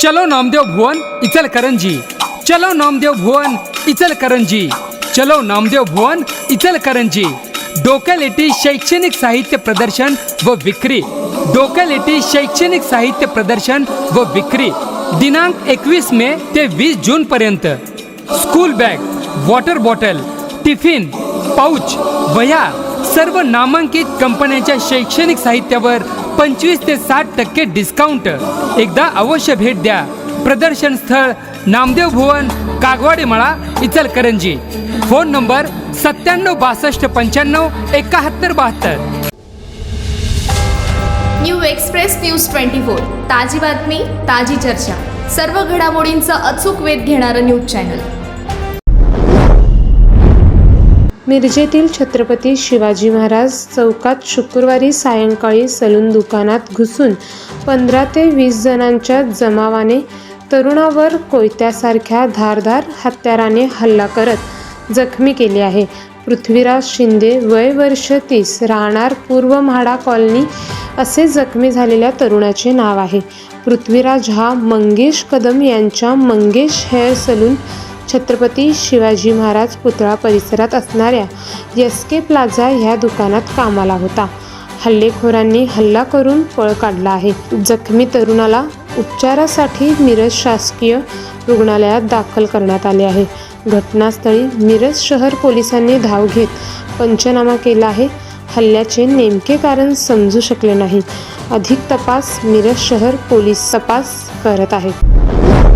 चलो नामदेव भुवन इचलकरंजी चलो नामदेव भुवन इचलकरंजी चलो नामदेव भुवन इचलकरंजी डोक्यालेटी शैक्षणिक साहित्य प्रदर्शन व विक्री। डोक्यालेटी शैक्षणिक साहित्य प्रदर्शन व विक्री। दिनांक एकवीस मे ते वीस जून पर्यंत। School bag water bottle tiffin pouch वह्या सर्व नामांकित कंपन्यांच्या शैक्षणिक साहित्यावर पंचवीस ते साठ टक्के डिस्काउंट एकदा अवश्य भेट द्या. प्रदर्शन स्थळ नामदेव भुवन कागवाडी मळा इचलकरंजी. फोन नंबर सत्त्याण्णव बासष्ट पंच्याण्णव एकाहत्तर बहात्तर. New Express news twenty four. ताजी बातमी ताजी चर्चा. सर्व घडामोडींचा अचूक वेध घेणारं न्यूज चॅनल. मिरजेतील छत्रपती शिवाजी महाराज चौकात शुक्रवारी सायंकाळी सलून दुकानात घुसून पंधरा ते वीस जणांच्या जमावाने तरुणावर कोयत्यासारख्या धारधार हत्याराने हल्ला करत जखमी केले आहे. पृथ्वीराज शिंदे वय वर्ष तीस राहणार पूर्व म्हाडा कॉलनी असे जखमी झालेल्या तरुणाचे नाव आहे. पृथ्वीराज हा मंगेश कदम यांच्या मंगेश हेअर सलून छत्रपती शिवाजी महाराज पुतळा परिसरात असणाऱ्या एस के प्लाझा ह्या दुकानात कामाला होता. हल्लेखोरांनी हल्ला करून पळ काढला आहे. जखमी तरुणाला उपचारासाठी मिरज शासकीय रुग्णालयात दाखल करण्यात आले आहे. घटनास्थळी मिरज शहर पोलिसांनी धाव घेत पंचनामा केला आहे. हल्ल्याचे नेमके कारण समजू शकले नाही. अधिक तपास मिरज शहर पोलीस तपास करत आहेत